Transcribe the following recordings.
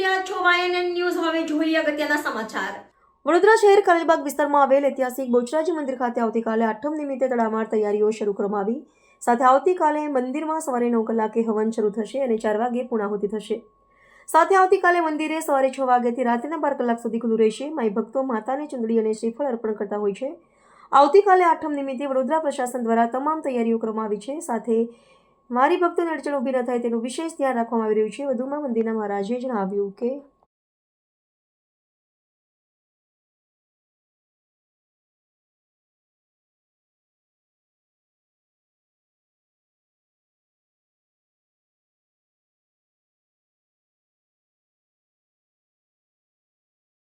રહ્યા છો YNN news હવે જોઈએ અગત્યના સમાચાર. વડોદરા શહેર કારેલબાગ વિસ્તારમાં આવેલ ઐતિહાસિક બોચરાજી મંદિર ખાતે આવતીકાલે આઠમ નિમિત્તે તડામાર તૈયારીઓ શરૂ કરવામાં આવી. સાથે આવતીકાલે મંદિરમાં સવારે નવ કલાકે હવન શરૂ થશે અને ચાર વાગે પૂર્ણાહુતિ થશે. સાથે આવતીકાલે મંદિરે સવારે છ વાગ્યાથી રાત્રિના બાર કલાક સુધી ખુલ્લું રહેશે. માઈ ભક્તો માતાને ચુંદડી અને શ્રીફળ અર્પણ કરતા હોય છે. આવતીકાલે આઠમ નિમિત્તે વડોદરા પ્રશાસન દ્વારા તમામ તૈયારીઓ કરવામાં આવી છે. સાથે મારી ભક્તોને અડચણ ઊભી ન થાય તેનું વિશેષ ધ્યાન રાખવામાં આવી રહ્યું છે. વધુમાં મંદિરના મહારાજે જણાવ્યું કે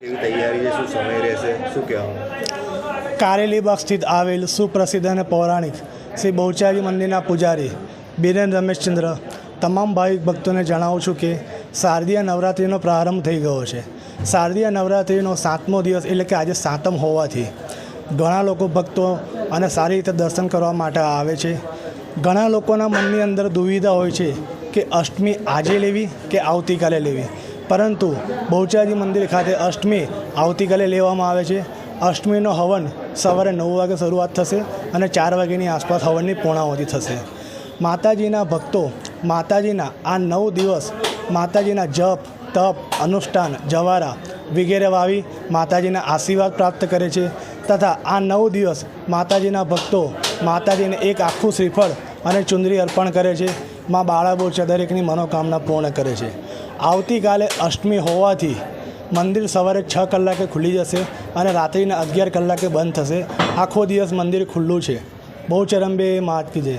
કેવી તૈયારી છે શું સમય રહેશે શું કહેવાનું? કારેલીબાગ સ્થિત આવેલ સુપ્રસિદ્ધ અને પૌરાણિક શ્રી બહુચારી મંદિરના પૂજારી બિરેન રમેશચંદ્ર તમામ ભાવિક ભક્તોને જણાવું છું કે શારદીય નવરાત્રિનો પ્રારંભ થઈ ગયો છે. શારદીય નવરાત્રિનો સાતમો દિવસ એટલે કે આજે સાતમ હોવાથી ઘણા લોકો ભક્તો અને સારી રીતે દર્શન કરવા માટે આવે છે. ઘણા લોકોના મનની અંદર દુવિધા હોય છે કે અષ્ટમી આજે લેવી કે આવતીકાલે લેવી. પરંતુ બહુચારી મંદિર ખાતે અષ્ટમી આવતીકાલે લેવામાં આવે છે. અષ્ટમીનો હવન સવારે નવ વાગે શરૂઆત થશે અને ચાર વાગ્યાની આસપાસ હવનની પૂર્ણાવતી થશે. માતાજીના ભક્તો, માતાજીના આ નવ દિવસ, માતાજીના જપ, તપ, અનુષ્ઠાન, જવારા વગેરે વાવી માતાજીના આશીર્વાદ પ્રાપ્ત કરે છે. તથા આ નવ દિવસ માતાજીના ભક્તો, માતાજીને એક આખું શ્રીફળ અને ચુંદરી અર્પણ કરે છે. માં બાળાબોચા દરેકની મનોકામના પૂર્ણ કરે છે. આવતીકાલે અષ્ટમી હોવાથી મંદિર સવારે છ કલાકે ખુલી જશે અને રાત્રિના અગિયાર કલાકે બંધ થશે. આખો દિવસ મંદિર ખુલ્લું છે. બહુ ચરંબે માત કીજે